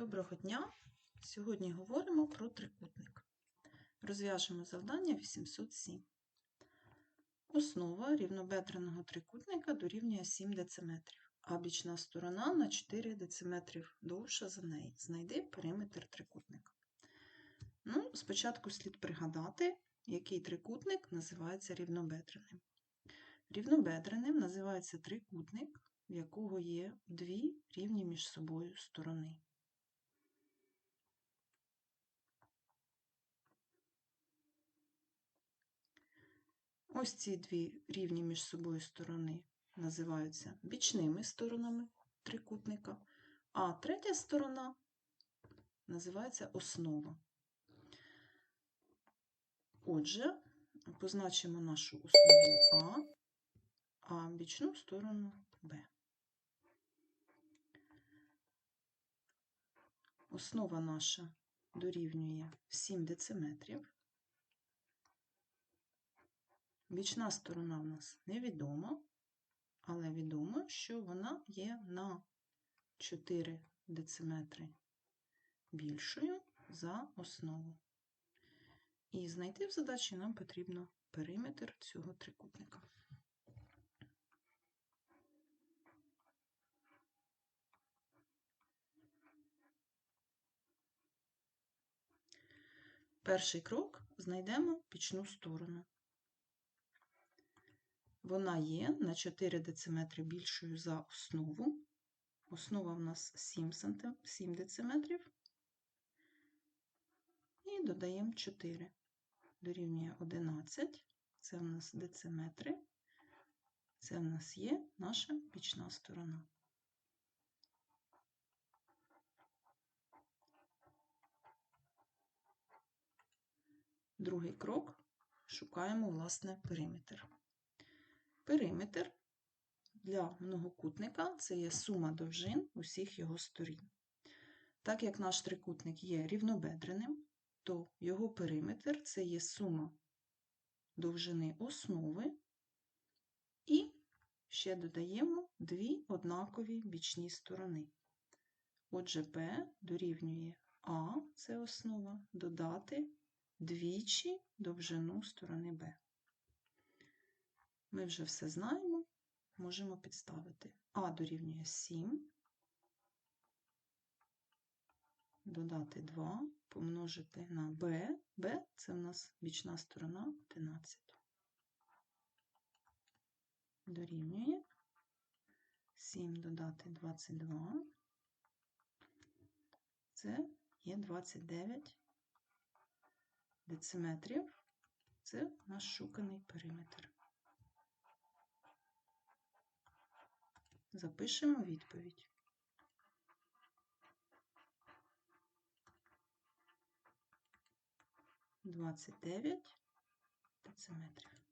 Доброго дня! Сьогодні говоримо про трикутник. Розв'яжемо завдання 807. Основа рівнобедреного трикутника дорівнює 7 дециметрів, а бічна сторона на 4 дециметрів довша за неї. Знайди периметр трикутника. Ну, спочатку слід пригадати, який трикутник називається рівнобедреним. Рівнобедреним називається трикутник, в якого є дві рівні між собою сторони. Ось ці дві рівні між собою сторони називаються бічними сторонами трикутника, а третя сторона називається основа. Отже, позначимо нашу основу А, а бічну сторону Б. Основа наша дорівнює 7 дециметрів. Бічна сторона в нас невідома, але відомо, що вона є на 4 дециметри більшою за основу. І знайти в задачі нам потрібно периметр цього трикутника. Перший крок знайдемо пічну сторону. Вона є на 4 дециметри більшою за основу. Основа в нас 7 см, 7 дециметрів. І додаємо 4. Дорівнює 11. Це в нас дециметри. Це в нас є наша бічна сторона. Другий крок шукаємо, власне, периметр. Периметр для многокутника це є сума довжин усіх його сторін. Так як наш трикутник є рівнобедреним, то його периметр це є сума довжини основи, і ще додаємо дві однакові бічні сторони. Отже, P дорівнює А, це основа, додати двічі довжину сторони Б. Ми вже все знаємо, можемо підставити. А дорівнює 7, додати 2, помножити на Б. Б це в нас бічна сторона 11. Дорівнює 7 додати 22. Це є 29 дециметрів. Це наш шуканий периметр. Запишемо відповідь. Двадцять дев'ять дециметрів.